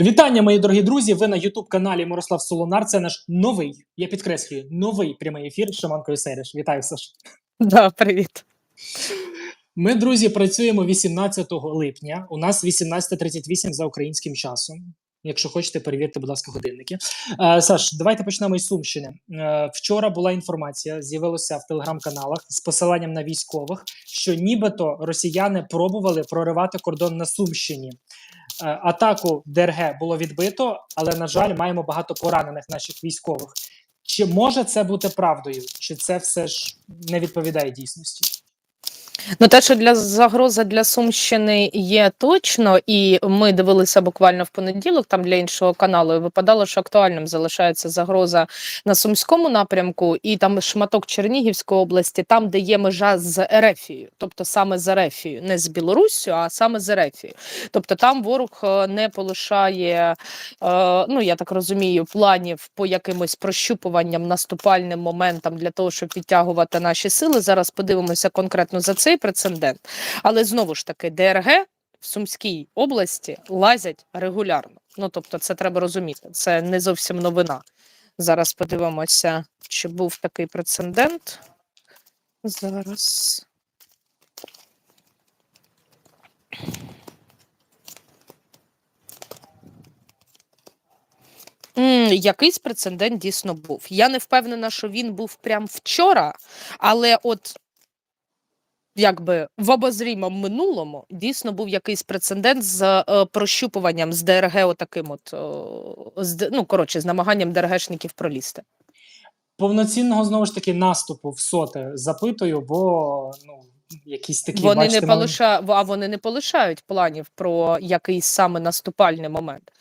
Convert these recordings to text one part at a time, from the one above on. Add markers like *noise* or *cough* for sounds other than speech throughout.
Вітання, мої дорогі друзі. Ви на Ютуб каналі Мирослав Солонар. Це наш новий, я підкреслюю, новий прямий ефір з Шаманкою Сереш. Вітаю, Саш. Да, привіт. Ми, друзі, працюємо 18 липня. У нас 18.38 за українським часом. Якщо хочете, перевірте, будь ласка, годинники. Е, Саш, давайте почнемо із Сумщини. Е, вчора була інформація, з'явилася в телеграм-каналах з посиланням на військових, що нібито росіяни пробували проривати кордон на Сумщині. Е, атаку ДРГ було відбито, але на жаль, маємо багато поранених наших військових. Чи може це бути правдою? Чи це все ж не відповідає дійсності? Ну, те, що для загроза для Сумщини є точно, і ми дивилися буквально в понеділок, там для іншого каналу, і випадало, що актуальним залишається загроза на Сумському напрямку, і там шматок Чернігівської області, там, де є межа з Ерефією, тобто саме з Ерефією, не з Білоруссю, а саме з Ерефією. Тобто там ворог е, не полишає, е, ну я так розумію, планів по якимось прощупуванням, наступальним моментам для того, щоб підтягувати наші сили. Зараз подивимося конкретно за цей прецедент. Але знову ж таки, ДРГ в Сумській області лазять регулярно. Ну тобто, це треба розуміти. Це не зовсім новина. Зараз подивимося, чи був такий прецедент. Зараз. Якийсь прецедент дійсно був. Я не впевнена, що він був прям вчора, але от якби в обозрімому минулому дійсно був якийсь прецедент з е, прощупуванням з ДРГ, отаким от е, з, ну коротше, з намаганням ДРГшників пролізти. Повноцінного знову ж таки наступу в соте запитую, бо ну якісь такі Вони бачите, не мали- полиша... а вони не полишають планів про якийсь саме наступальний момент.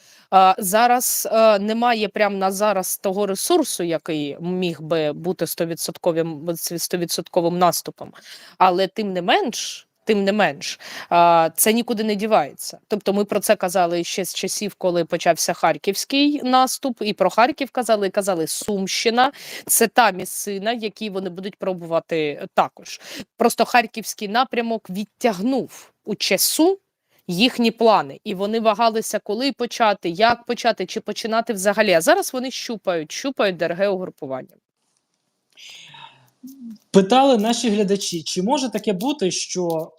Зараз е, немає прямо на зараз того ресурсу, який міг би бути 100% 100% наступом, але тим не менш. Тим не менш, це нікуди не дівається. Тобто, ми про це казали ще з часів, коли почався харківський наступ, і про Харків казали, казали Сумщина. Це та місцина, які вони будуть пробувати також. Просто харківський напрямок відтягнув у часу їхні плани, і вони вагалися, коли почати, як почати, чи починати взагалі. А зараз вони щупають, щупають ДРГ угрупування. Питали наші глядачі, чи може таке бути, що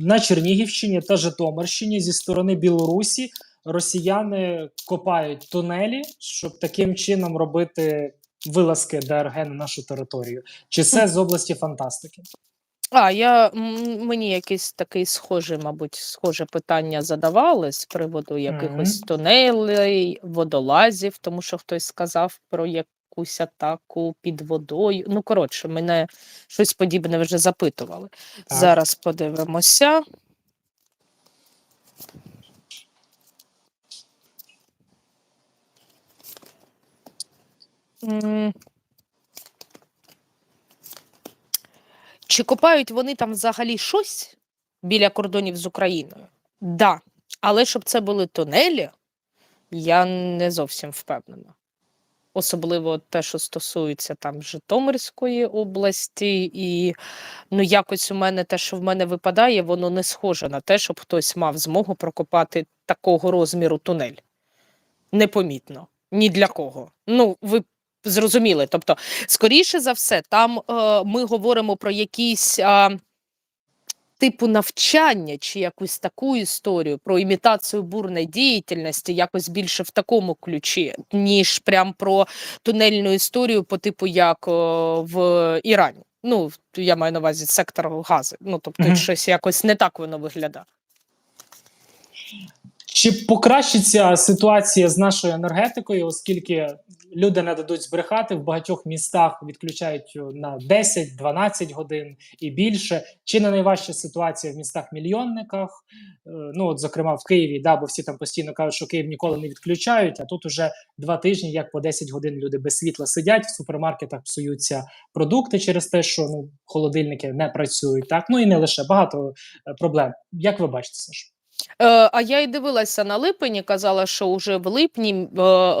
на Чернігівщині та Житомирщині зі сторони Білорусі росіяни копають тунелі, щоб таким чином робити вилазки ДРГ на нашу територію? Чи це з області фантастики? А я м, мені якийсь такий схожий, мабуть, схоже питання задавали з приводу якихось тунелей, водолазів, тому що хтось сказав про якусь атаку під водою. Ну, коротше, мене щось подібне вже запитували. Так. Зараз подивимося. М. Чи копають вони там взагалі щось біля кордонів з Україною? Да. Але щоб це були тунелі, я не зовсім впевнена. Особливо те, що стосується там Житомирської області, і ну якось у мене те, що в мене випадає, воно не схоже на те, щоб хтось мав змогу прокопати такого розміру тунель. Непомітно. Ні для кого. Ну, ви зрозуміли. Тобто, скоріше за все, там е, ми говоримо про якісь. Е, Типу навчання чи якусь таку історію про імітацію бурної діяльності, якось більше в такому ключі, ніж прям про тунельну історію по типу як о, в Ірані. Ну, я маю на увазі сектор газу. Ну, тобто, Мгм. щось якось не так воно виглядає. Чи покращиться ситуація з нашою енергетикою, оскільки люди не дадуть збрехати в багатьох містах відключають на 10-12 годин і більше? Чи не найважча ситуація в містах мільйонниках? Е, Ну, от, зокрема, в Києві, да, бо всі там постійно кажуть, що Київ ніколи не відключають. А тут уже два тижні, як по 10 годин люди без світла сидять, в супермаркетах псуються продукти через те, що ну холодильники не працюють. Так, ну і не лише багато е, проблем. Як ви бачите, Саш? Е, а я й дивилася на липень і казала, що вже в липні, е,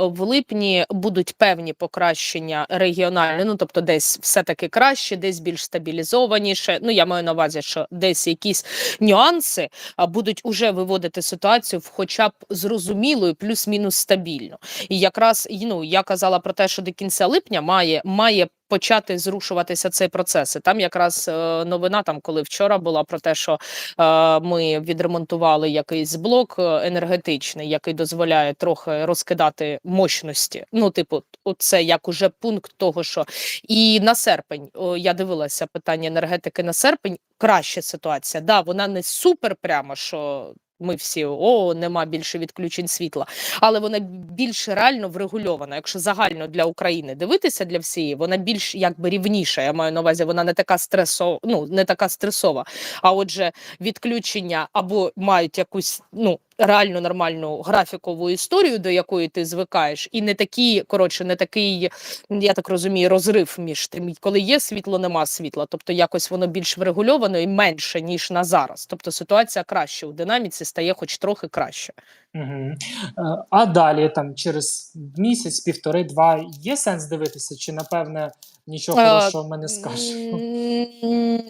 в липні будуть певні покращення регіональні. Ну тобто, десь все-таки краще, десь більш стабілізованіше. Ну я маю на увазі, що десь якісь нюанси будуть уже виводити ситуацію в хоча б зрозумілою, плюс-мінус стабільно. І якраз ну я казала про те, що до кінця липня має має. Почати зрушуватися цей процес. І там якраз е, новина, там коли вчора була про те, що е, ми відремонтували якийсь блок е, енергетичний, який дозволяє трохи розкидати мощності. Ну, типу, це як уже пункт того, що і на серпень я дивилася питання енергетики на серпень. Краща ситуація. Да, вона не супер, прямо що. Ми всі о, нема більше відключень світла, але вона більш реально врегульована. Якщо загально для України дивитися для всієї, вона більш якби рівніша. Я маю на увазі, вона не така стресова, ну не така стресова. А отже, відключення або мають якусь ну реально нормальну графікову історію, до якої ти звикаєш, і не такі коротше, не такий, я так розумію, розрив між тим, коли є світло, нема світла. Тобто якось воно більш врегульовано і менше ніж на зараз. Тобто ситуація краще у динаміці стає, хоч трохи краще. Угу. А далі, там через місяць, півтори, два є сенс дивитися, чи напевне нічого Е, хорошого ми не скажемо?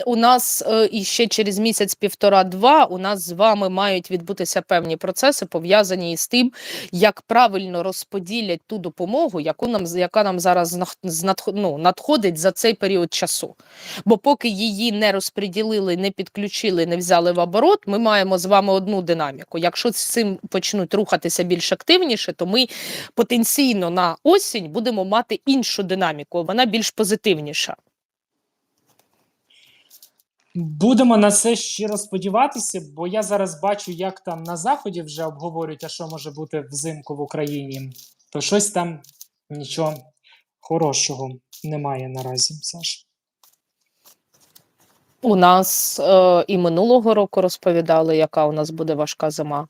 У нас е, і ще через місяць, півтора-два, у нас з вами мають відбутися певні процеси, пов'язані із тим, як правильно розподілять ту допомогу, яку нам яка нам зараз ну, надходить за цей період часу. Бо поки її не розподілили, не підключили, не взяли в оборот, ми маємо з вами одну динаміку. Якщо з цим почнуть рухатися більш активніше, то ми потенційно на осінь будемо мати іншу динаміку, вона більш позитивніша. Будемо на це щиро сподіватися, бо я зараз бачу, як там на заході вже обговорюють, а що може бути взимку в Україні. То щось там нічого хорошого немає наразі. Саш. У нас е, і минулого року розповідали, яка у нас буде важка зима.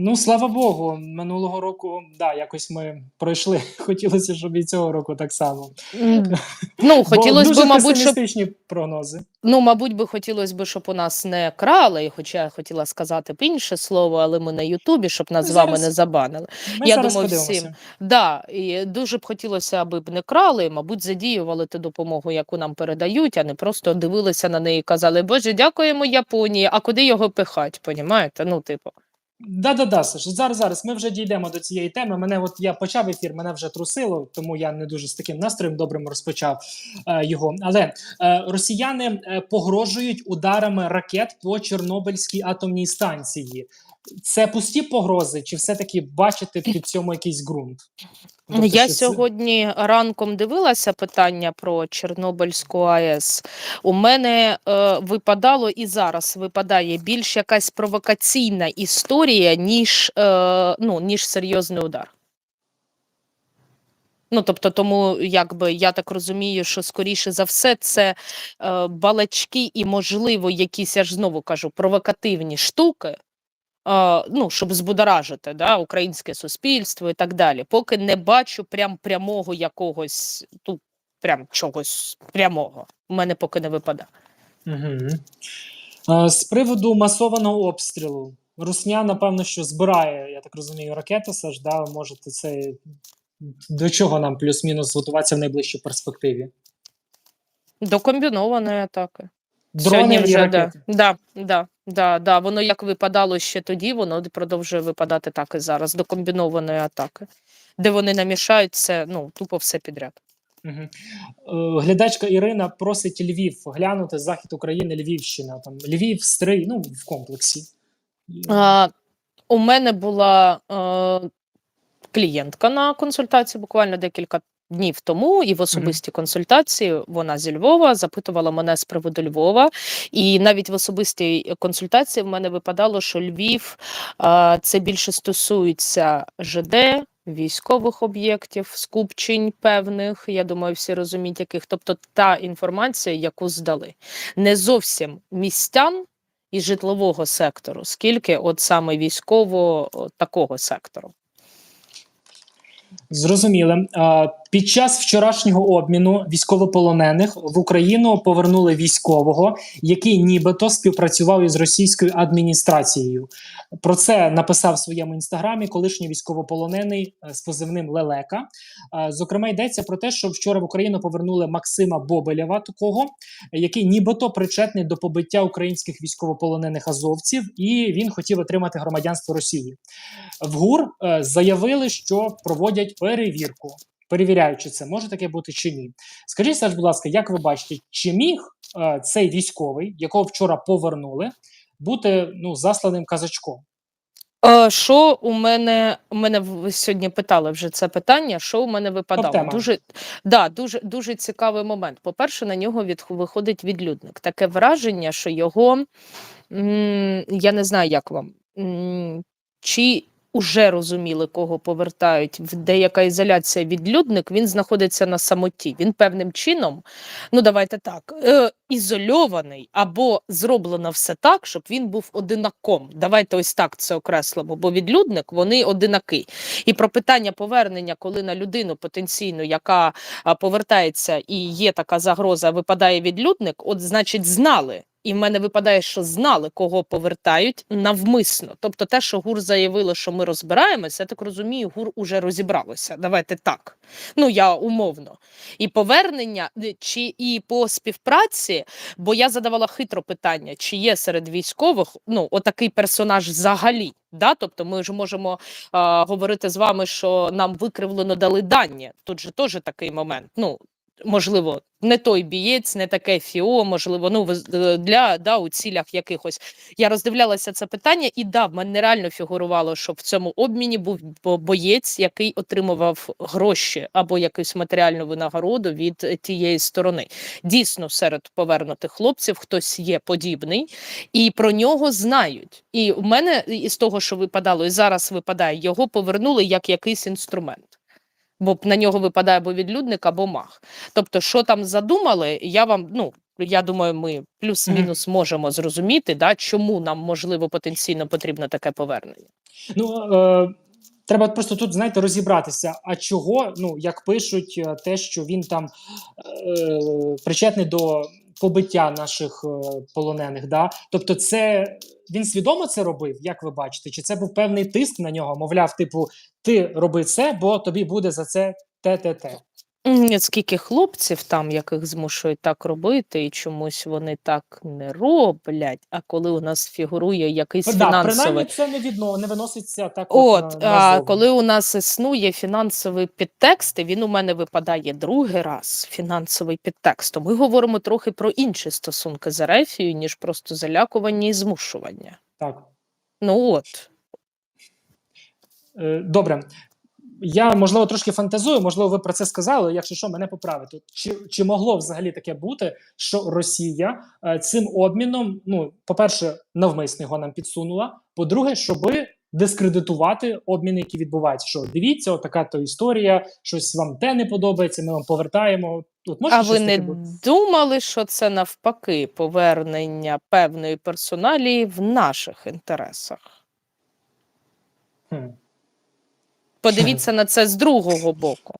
Ну, слава Богу, минулого року, да, якось ми пройшли. *laughs* Хотілося, щоб і цього року так само. *laughs* Ну, хотілося б, мабуть, щоб прогнози. ну, мабуть, би хотілося б, щоб у нас не крали, хоча я хотіла сказати б інше слово, але ми на Ютубі, щоб нас Ну, з вами зараз- не забанили. Ми Я зараз думаю, подивимося. всім. Да, і дуже б хотілося, аби б не крали, мабуть, задіювали ту допомогу, яку нам передають, а не просто дивилися на неї і казали, Боже, дякуємо Японії, а куди його пихать? Понімаєте? Ну, типу. Да, да, да, Саш, зараз, зараз ми вже дійдемо до цієї теми. Мене от я почав ефір, мене вже трусило, тому я не дуже з таким настроєм добрим розпочав е, його. Але е, росіяни е, погрожують ударами ракет по Чорнобильській атомній станції. Це пусті погрози, чи все-таки бачите під цьому якийсь ґрунт? Тобто, Я сьогодні ранком дивилася питання про Чорнобильську АЕС. У мене е, випадало і зараз випадає більш якась провокаційна історія, ніж, е, ну, ніж серйозний удар. Ну, тобто, тому якби я так розумію, що скоріше за все це е, балачки і, можливо, якісь, я ж знову кажу, провокативні штуки, ну, щоб збудоражити да, українське суспільство і так далі. Поки не бачу прям прямого якогось тут, прям чогось прямого. У мене поки не випадає. Угу. З приводу масованого обстрілу. Русня, напевно, що збирає, я так розумію, ракети, Саш, да, можете це. До чого нам плюс-мінус готуватися в найближчій перспективі? До комбінованої атаки. Дрони Сьогодні і вже да, да, да, да, да. Воно як випадало ще тоді, воно продовжує випадати так і зараз, до комбінованої атаки, де вони намішають це, ну, тупо все підряд. Угу. Глядачка Ірина просить Львів глянути захід України, Львівщина. Там Львів, Стрий, ну в комплексі. А, у мене була е, клієнтка на консультації буквально декілька днів тому, і в особистій консультації вона зі Львова запитувала мене з приводу Львова. І навіть в особистій консультації в мене випадало, що Львів це більше стосується ЖД. Військових об'єктів, скупчень певних, я думаю, всі розуміють, яких. Тобто та інформація, яку здали, не зовсім містян, і житлового сектору, скільки от саме військово такого сектору. Зрозуміло. Під час вчорашнього обміну військовополонених в Україну повернули військового, який нібито співпрацював із російською адміністрацією. Про це написав в своєму інстаграмі колишній військовополонений е, з позивним Лелека. Е, Зокрема, йдеться про те, що вчора в Україну повернули Максима Бобелєва, такого, який нібито причетний до побиття українських військовополонених азовців, і він хотів отримати громадянство Росії. В ГУР е, заявили, що проводять перевірку. Перевіряючи це, може таке бути чи ні. Скажіть, Саш, будь ласка, як ви бачите, чи міг е, цей військовий, якого вчора повернули, бути ну засланим казачком? Е, Що у мене у мене ви сьогодні питали вже це питання? Що у мене випадало? Топ-тема. Дуже да, дуже дуже цікавий момент. По-перше, на нього від виходить відлюдник. Таке враження, що його м, я не знаю, як вам м, чи уже розуміли, кого повертають в деяка ізоляція відлюдник, він знаходиться на самоті. Він певним чином, ну давайте так, е, ізольований або зроблено все так, щоб він був одинаком. Давайте ось так це окреслимо, бо відлюдник вони одинаки. І про питання повернення, коли на людину потенційну, яка повертається і є така загроза, випадає відлюдник, от значить знали. І в мене випадає, що знали, кого повертають навмисно. Тобто, те, що ГУР заявило, що ми розбираємося, я так розумію, ГУР уже розібралося. Давайте так. Ну я умовно. І повернення е, чи і по співпраці, бо я задавала хитро питання, чи є серед військових ну отакий персонаж взагалі. Да? Тобто ми ж можемо а, говорити з вами, що нам викривлено дали дані. Тут же теж такий момент. Ну можливо, не той бієць, не таке фіо, можливо, ну е, для да, у цілях якихось. Я роздивлялася це питання, і да, в мене реально фігурувало, що в цьому обміні був боєць, який отримував гроші або якусь матеріальну винагороду від е, тієї сторони. Дійсно, серед повернутих хлопців хтось є подібний, і про нього знають. І в мене із того, що випадало, і зараз випадає, його повернули як якийсь інструмент. Бо на нього випадає або відлюдник, або мах. Тобто, що там задумали, я вам, ну я думаю, ми плюс-мінус можемо зрозуміти, да, чому нам можливо потенційно потрібно таке повернення. Ну е, треба просто тут, знаєте, розібратися. А чого, ну як пишуть, е, те, що він там е, причетний до побиття наших е, полонених, да? Тобто, це він свідомо це робив, як ви бачите? Чи це був певний тиск на нього? Мовляв, типу, ти роби це, бо тобі буде за це те-те-те. М, Скільки хлопців там, яких змушують так робити, і чомусь вони так не роблять. А коли у нас фігурує якийсь Да, фінансовий принаймні це не відно, не виноситься так. От, От, а назовні. коли у нас існує фінансовий підтекст, і він у мене випадає другий раз, фінансовий підтекст, то ми говоримо трохи про інші стосунки з Ерефією, ніж просто залякування і змушування. так. Ну от. Е, Добре. Я можливо трошки фантазую, можливо, ви про це сказали. Якщо що, мене поправити. Чи, чи могло взагалі таке бути, що Росія е, цим обміном, ну, по-перше, навмисно його нам підсунула. По-друге, щоби дискредитувати обміни, які відбуваються. Що дивіться, отака то історія, щось вам те не подобається, ми вам повертаємо. Тут може А ви не бути? думали, що це навпаки повернення певної персоналії в наших інтересах? Хм. Подивіться на це з другого боку.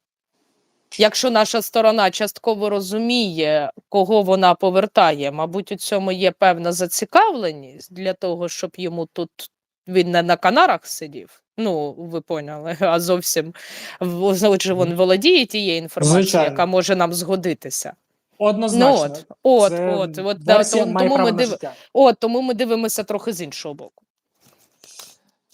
Якщо наша сторона частково розуміє, кого вона повертає, мабуть, у цьому є певна зацікавленість для того, щоб йому тут він не на Канарах сидів. Ну, ви поняли, а зовсім отже, він володіє тією інформацією, Звичайно. яка може нам згодитися. Однозначно. Ну от, от, от, от, да, тому, ми див... от, тому ми дивимося трохи з іншого боку.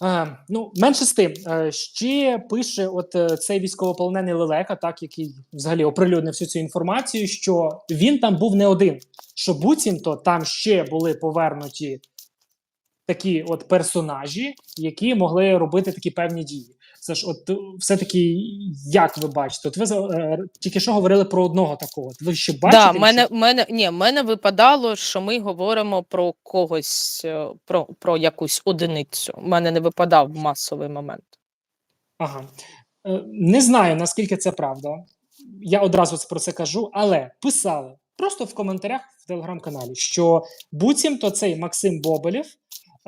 А, ну, менше з тим, е, ще пише от е, цей військовополонений Лелека, так який взагалі оприлюднив всю цю інформацію, що він там був не один. Що буцімто там ще були повернуті такі от персонажі, які могли робити такі певні дії. Це ж, от все-таки, як ви бачите, от ви е, тільки що говорили про одного такого. От ви ще бачите? Да, мене, мене, ні, мене випадало, що ми говоримо про когось, е, про, про якусь одиницю. У мене не випадав масовий момент. Ага. Е, Не знаю, наскільки це правда. Я одразу про це кажу, але писали просто в коментарях в телеграм-каналі, що буцімто цей Максим Бобелєв е,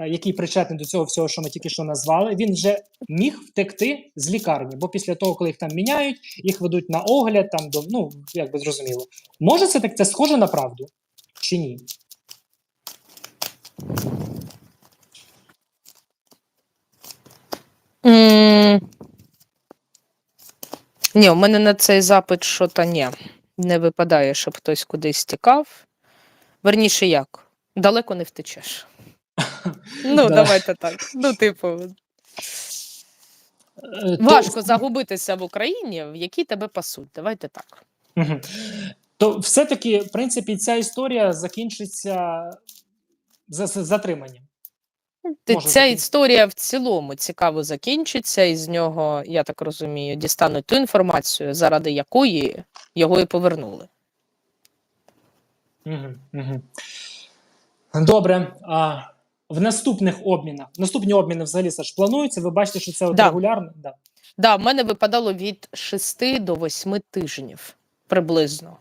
який причетний до цього всього, що ми тільки що назвали, він вже міг втекти з лікарні, бо після того, коли їх там міняють, їх ведуть на огляд, там до ну як би зрозуміло. Може це так це схоже на правду чи ні? М, Ні, у мене на цей запит що то ні. Не випадає, щоб хтось кудись тікав. Верніше як? Далеко не втечеш. *laughs* Ну, Да. давайте так. Ну, типу, Е, то- важко загубитися в Україні, в якій тебе пасуть. Давайте так. Мгм. То все-таки, в принципі, ця історія закінчиться за- за- затриманням. Ти- Ця історія в цілому цікаво закінчиться, і з нього, я так розумію, дістануть ту інформацію, заради якої його і повернули. Добре. А, в наступних обмінах, наступні обміни взагалі Саш, плануються. Ви бачите, що це от Да. регулярно? Да. Да, в мене випадало від 6 до 8 тижнів приблизно.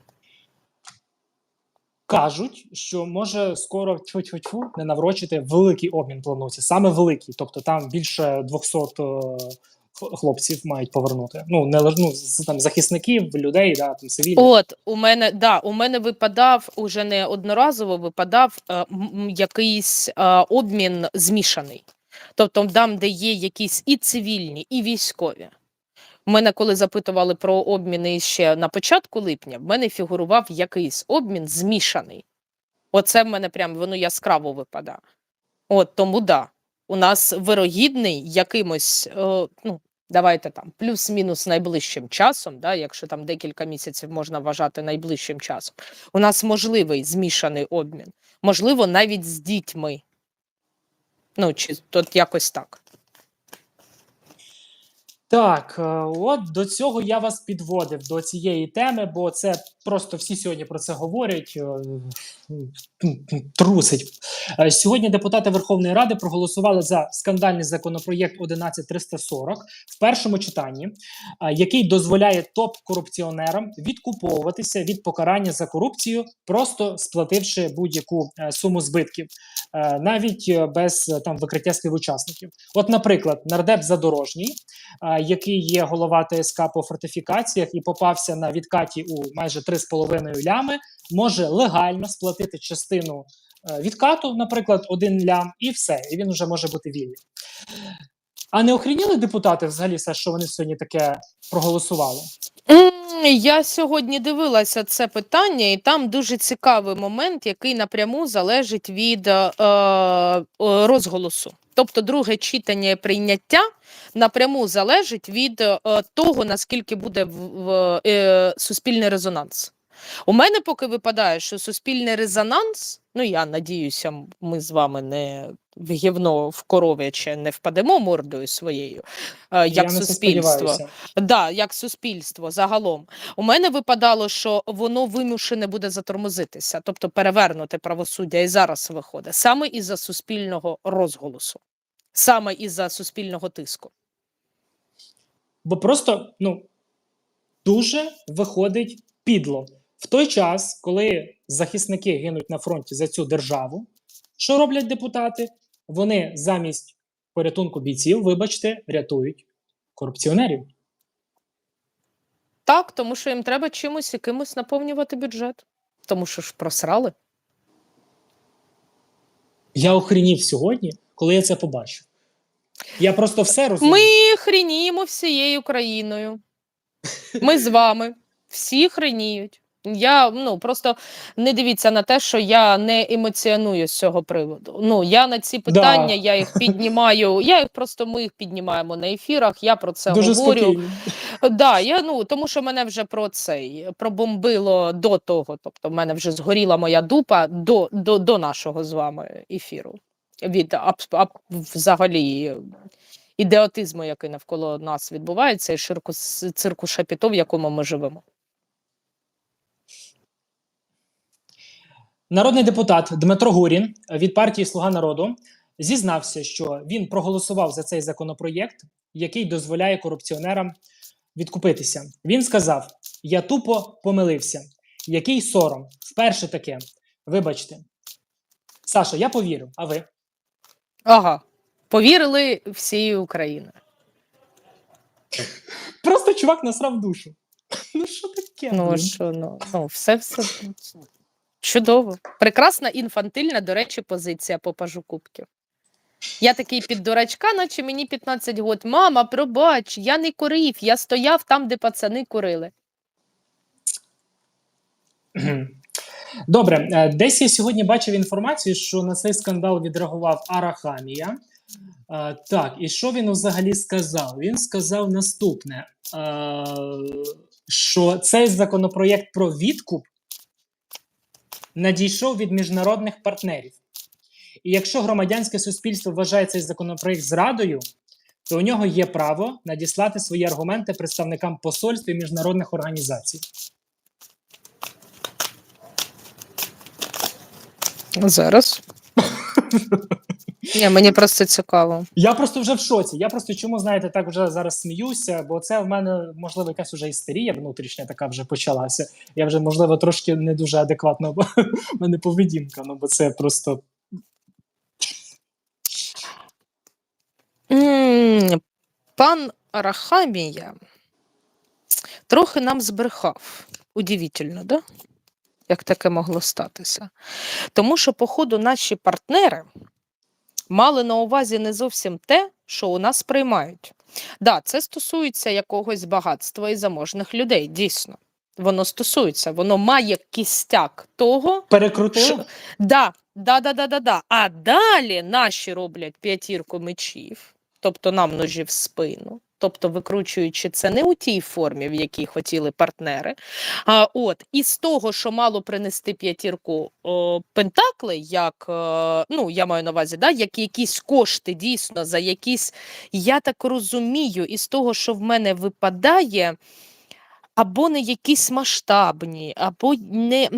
Кажуть, що може скоро тьфу-тьфу-тьфу не наврочити великий обмін планується, саме великий. Тобто там більше 200 е, х- хлопців мають повернути. Ну, не ну, там захисників, людей, да, там цивільних. От у мене да, у мене випадав уже не одноразово випадав е, якийсь е, обмін змішаний. Тобто, там, де є якісь і цивільні, і військові. Мене, коли запитували про обміни ще на початку липня, в мене фігурував якийсь обмін змішаний. Оце в мене прям воно яскраво випадає. От тому да. У нас вирогідний якимось, е, ну, давайте там, плюс-мінус найближчим часом, да, якщо там декілька місяців можна вважати найближчим часом, у нас можливий змішаний обмін. Можливо, навіть з дітьми. Ну, чи тут якось так. Так, е, от до цього я вас підводив до цієї теми, бо це просто всі сьогодні про це говорять. е, Трусить. Е, Сьогодні депутати Верховної Ради проголосували за скандальний законопроєкт 11340 в першому читанні, е, який дозволяє топ-корупціонерам відкуповуватися від покарання за корупцію, просто сплативши будь-яку суму збитків, навіть без там викриття співучасників. От, наприклад, нардеп Задорожній який є голова ТСК по фортифікаціях і попався на відкаті у майже 3,5 лями, може легально сплатити частину е, відкату, наприклад, один лям, і все, і він вже може бути вільний. А не охрініли депутати взагалі все, що вони сьогодні таке проголосували? Я сьогодні дивилася це питання, і там дуже цікавий момент, який напряму залежить від е, е, розголосу. Тобто, друге читання і прийняття напряму залежить від е, того, наскільки буде в, в, е, суспільний резонанс. У мене поки випадає, що суспільний резонанс, ну я надіюся, ми з вами не в гівно в коров'яче не впадемо мордою своєю, е, як Я на це суспільство. сподіваюся. Да, як суспільство загалом. У мене випадало, що воно вимушене буде затормозитися, тобто перевернути правосуддя і зараз виходить саме із-за суспільного розголосу, саме із-за суспільного тиску. Бо просто ну дуже виходить підло. В той час, коли захисники гинуть на фронті за цю державу, що роблять депутати? Вони замість порятунку бійців, вибачте, рятують корупціонерів. Так, тому що їм треба чимось якимось наповнювати бюджет. Тому що ж просрали. Я охренів сьогодні, коли я це побачив. Я просто все розумію. Ми хреніємо всією країною. Ми з вами. Всі хреніють. Я ну просто не дивіться на те, що я не емоціоную з цього приводу. Ну я на ці питання, я їх піднімаю. Я їх просто ми їх піднімаємо на ефірах. Я про це Дуже говорю. спокійно. Да, я ну тому, що мене вже про цей пробомбило до того. Тобто, в мене вже згоріла моя дупа до, до, до нашого з вами ефіру. Від аб, взагалі ідеотизму, який навколо нас відбувається, і ширку цирку шапіто, в якому ми живемо. Народний депутат Дмитро Гурін від партії Слуга народу зізнався, що він проголосував за цей законопроєкт, який дозволяє корупціонерам відкупитися. Він сказав: Я тупо помилився. Який сором? Вперше таке. Вибачте. Саша, я повірю, а ви? Ага. Повірили всією Україною. Просто чувак насрав душу. Ну що таке? Ну, що, ну, ну, все, все чудово. Прекрасна інфантильна, до речі, позиція по пажу кубків. Я такий під дурачка, наче мені 15 год. Мама, пробач, я не курив, я стояв там, де пацани курили. *clears throat* *clears throat* Добре, е, десь я сьогодні бачив інформацію, що на цей скандал відреагував Арахамія. Е, Так, і що він взагалі сказав? Він сказав наступне: е, що цей законопроєкт про відкуп надійшов від міжнародних партнерів. І якщо громадянське суспільство вважає цей законопроєкт зрадою, то у нього є право надіслати свої аргументи представникам посольств і міжнародних організацій. Зараз. Ні, мені просто цікаво. Я просто вже в шоці. Я просто чому знаєте, так вже зараз сміюся, бо це в мене можливо якась вже істерія внутрішня така вже почалася. Я вже можливо трошки не дуже адекватно в *laughs* мене поведінка. Ну бо це просто Пан Арахамія трохи нам збрехав. Удивительно, да? Як таке могло статися? Тому що, походу, наші партнери мали на увазі не зовсім те, що у нас приймають. Да, це стосується якогось багатства і заможних людей, дійсно. Воно стосується, воно має кістяк того, перекрутило. Що- Да, да, да, да, да, да. А далі наші роблять п'ятірку мечів, тобто нам ножі в спину. Тобто викручуючи це не у тій формі, в якій хотіли партнери. А, от, і з того, що мало принести п'ятірку о, пентаклей, як е, ну я маю на увазі, да, як якісь кошти дійсно за якісь, я так розумію, із того, що в мене випадає, або не якісь масштабні, або не.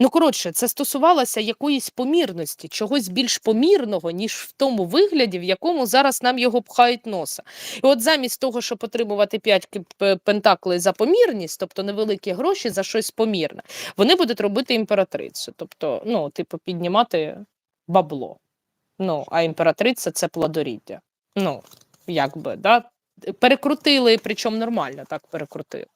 Ну, коротше, це стосувалося якоїсь помірності, чогось більш помірного, ніж в тому вигляді, в якому зараз нам його пхають носа. І от замість того, щоб отримувати 5 пентаклей за помірність, тобто невеликі гроші за щось помірне, вони будуть робити імператрицю. Тобто, ну, типу, піднімати бабло. Ну, а імператриця це плодоріддя. Ну, якби, да? Перекрутили, причому нормально так перекрутили.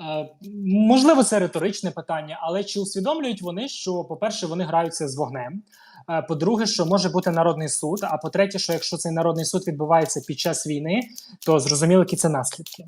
Е, Можливо, це риторичне питання, але чи усвідомлюють вони, що, по-перше, вони граються з вогнем? Е, По-друге, що може бути народний суд. А по-третє, що якщо цей народний суд відбувається під час війни, то зрозуміло, які це наслідки.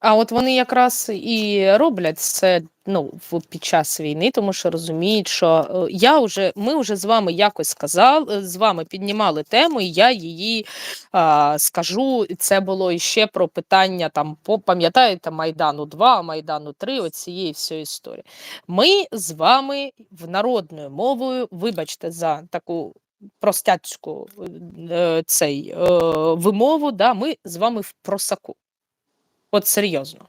А от вони якраз і роблять це ну, під час війни, тому що розуміють, що е, я вже ми вже з вами якось сказали, з вами піднімали тему, і я її а, скажу. Це було іще про питання там, пам'ятаєте, Майдану 2, Майдану 3, оцієї всієї історії. Ми з вами в народною мовою, вибачте за таку простяцьку е, цей е, вимову, да, ми з вами в просаку. От серйозно.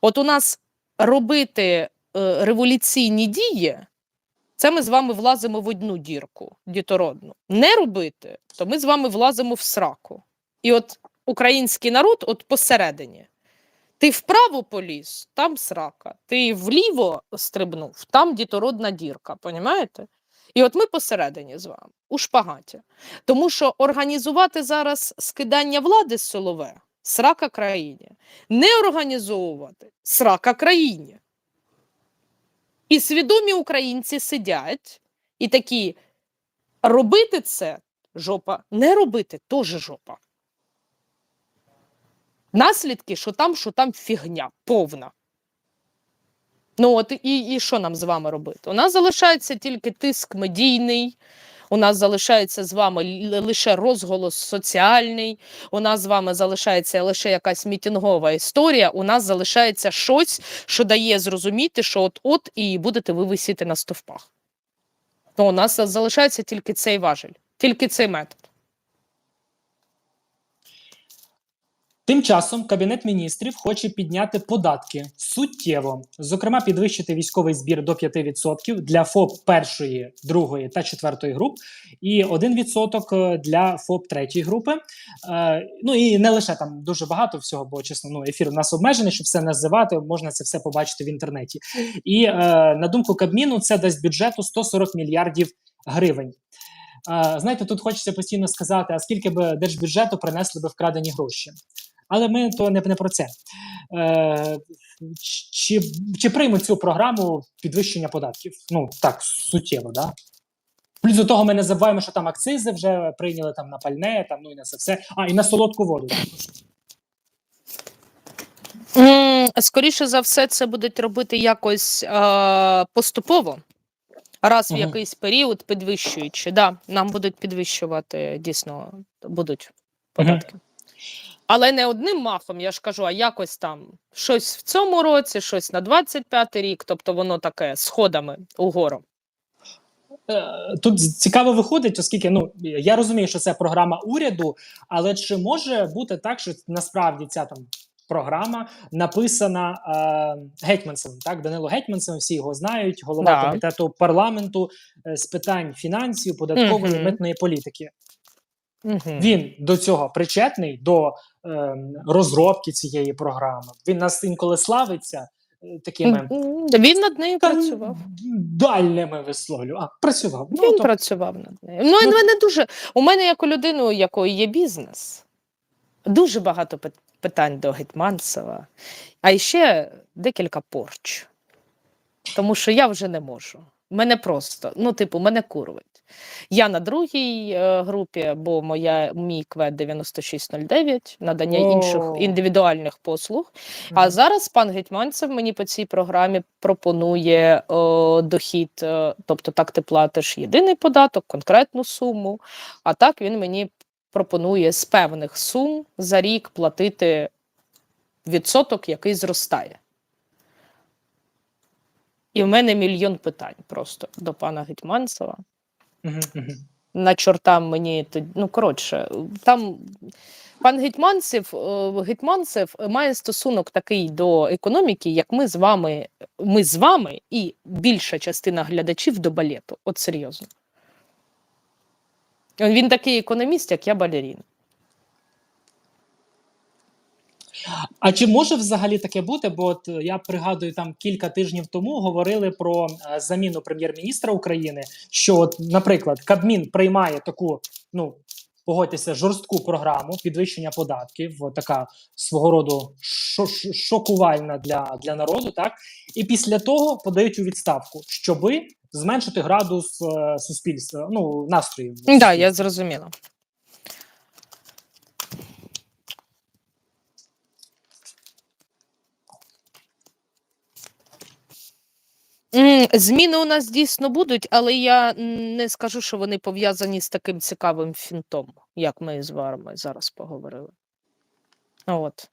От у нас робити е, революційні дії, це ми з вами влазимо в одну дірку дітородну. Не робити, то ми з вами влазимо в сраку. І от український народ от посередині. Ти вправо поліз, там срака. Ти вліво стрибнув, там дітородна дірка. Понімаєте? І от ми посередині з вами, у шпагаті. Тому що організувати зараз скидання влади з Солове срака країні. Не організовувати срака країні. І свідомі українці сидять і такі робити це жопа, не робити теж жопа. Наслідки, що там, що там фігня повна. Ну от і, і що нам з вами робити? У нас залишається тільки тиск медійний, у нас залишається з вами лише розголос соціальний, у нас з вами залишається лише якась мітингова історія, у нас залишається щось, що дає зрозуміти, що от-от і будете ви висіти на стовпах. То у нас залишається тільки цей важель, тільки цей метод. Тим часом Кабінет міністрів хоче підняти податки суттєво, зокрема, підвищити військовий збір до 5% для ФОП першої, другої та четвертої груп, і 1% для ФОП третьої групи. Е, ну і не лише там дуже багато всього, бо чесно, ну ефір у нас обмежений, щоб все називати, можна це все побачити в інтернеті. І е, на думку Кабміну, це дасть бюджету 140 мільярдів гривень. А, знаєте, тут хочеться постійно сказати, а скільки б держбюджету принесли би вкрадені гроші. Але ми то не, не про це. Е, чи, чи приймуть цю програму підвищення податків? Ну, так, суттєво, да? Плюс до того ми не забуваємо, що там акцизи вже прийняли там на пальне, там, ну і на це все. А, і на солодку воду. Скоріше за все, це будуть робити якось е, поступово, раз в Мгм. якийсь період підвищуючи. Да, нам будуть підвищувати дійсно будуть податки. Але не одним махом, я ж кажу, а якось там щось в цьому році, щось на 25 рік, тобто воно таке сходами угору. Е, Тут цікаво виходить, оскільки ну я розумію, що це програма уряду, але чи може бути так, що насправді ця там програма написана е, Гетьманцевим, так Данило Гетьманцевим, всі його знають, голова Да. комітету парламенту е, з питань фінансів, податкової Мгм. митної політики. Угу. Він до цього причетний до розробки цієї програми. Він нас інколи славиться е, такими Він над нею працював. дальними висловлю. А працював. Ну, Він то- працював над нею. Ну, Ну- ну, мене дуже. У мене, як у людини, у якої є бізнес, дуже багато питань до Гетьманцева, а ще декілька порч. Тому що я вже не можу. Мене просто, ну, типу, мене курвить. Я на другій е, групі, бо моя мій квет 9609, надання О. інших індивідуальних послуг. А зараз пан Гетьманцев мені по цій програмі пропонує о, дохід, е, тобто так ти платиш єдиний податок, конкретну суму. А так він мені пропонує з певних сум за рік платити відсоток, який зростає. І в мене мільйон питань просто до пана Гетьманцева. На чортам мені тоді- ну коротше, там пан Гетьманцев, е, Гетьманцев має стосунок такий до економіки, як ми з вами, ми з вами і більша частина глядачів до балету. От серйозно. Він такий економіст, як я балерін. А чи може взагалі таке бути? Бо от е, я пригадую, там кілька тижнів тому говорили про е, заміну прем'єр-міністра України. Що, от, наприклад, Кабмін приймає таку, ну погодьтеся, жорстку програму підвищення податків, от така свого роду шокувальна для, для народу, так і після того подають у відставку, щоби зменшити градус е, суспільства, ну настроїв. Да, я зрозуміла. Зміни у нас дійсно будуть, але я не скажу, що вони пов'язані з таким цікавим фінтом, як ми з вами зараз поговорили. От.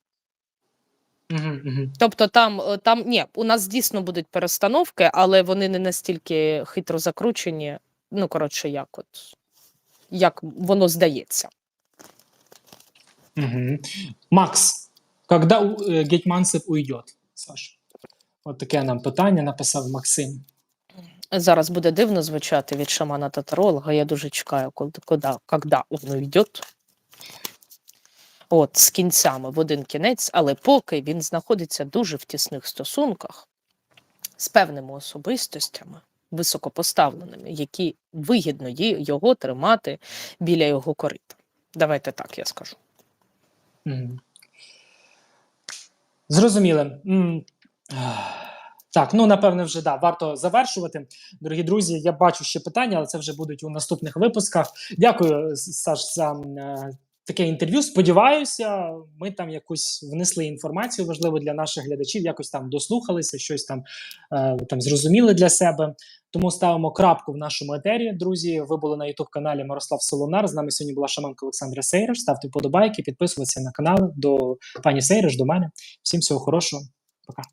Тобто там, е, там ні, у нас дійсно будуть перестановки, але вони не настільки хитро закручені. Ну, коротше, як от як воно здається. Макс, у- э, Гетьманцев уйдет? Саш, от таке нам питання написав Максим. Зараз буде дивно звучати від шамана татаролога. Я дуже чекаю, коли, воно йде. От, з кінцями в один кінець, але поки він знаходиться дуже в тісних стосунках з певними особистостями, високопоставленими, які вигідно його тримати біля його корита. Давайте так я скажу. Мгм. *sighs* Так, ну напевне, вже да, варто завершувати. Дорогі друзі, я бачу ще питання, але це вже будуть у наступних випусках. Дякую, Саш, за е, таке інтерв'ю. Сподіваюся, ми там якусь внесли інформацію важливу для наших глядачів, якось там дослухалися, щось там, е, там зрозуміли для себе. Тому ставимо крапку в нашому етері. Друзі, ви були на youtube каналі Мирослав Солонар. З нами сьогодні була шаманка Олександра Сейриш. Ставте вподобайки, підписуватися на канал до пані Сейриш, до мене. Всім всього хорошого. Пока.